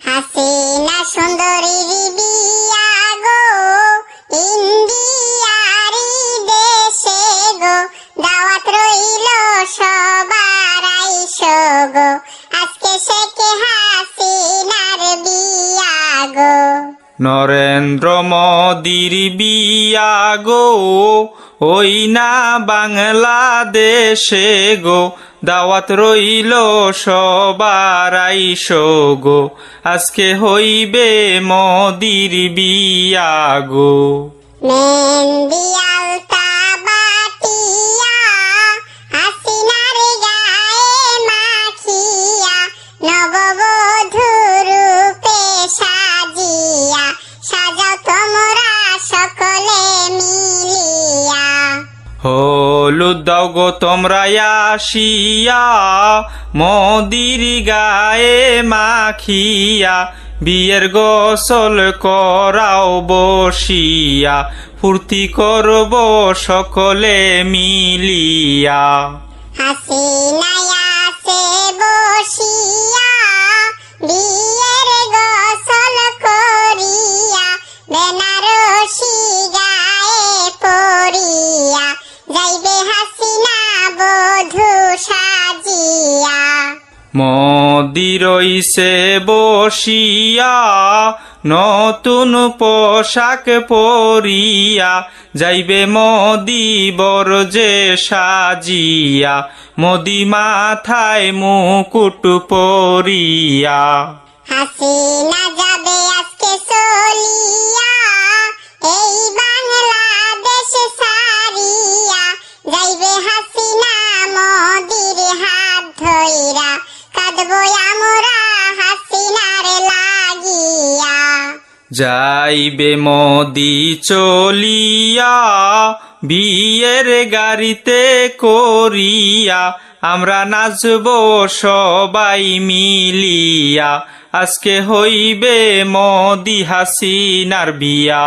হাসিনা সুন্দরী বিয়া গো ইন্ডিয়ারি দেশে গো দাওয়াত রইল সবার আইসো গো। আজকে শেখে হাসিনার বিয়া গো। নরেন্দ্র মোদির বিয়া গো ওই না বাংলাদেশে গো দাওয়াত রইল সবার গো। আজকে হইবে মদির বিয়া গো। হলুদ গো তোমরা আসিয়া, মদির গায়ে মাখিয়া, বিয়ের গোসল করাও বসিয়া, ফুর্তি করব সকলে মিলিয়া। হাসিনায় সাজিয়া। মদিরইছে বসিয়া নতুন পোশাক পরিয়া যাইবে মোদি বরজে সাজিয়া মোদি মাথায় মুকুট পরিয়া। হাসিনা ধইরা কাঁদবো আমরা লাগিয়া। যাইবে মোদি চলিয়া, বিয়ের গাড়িতে করিয়া, আমরা নাচব সবাই মিলিয়া। আজকে হইবে মোদি হাসিনার বিয়া।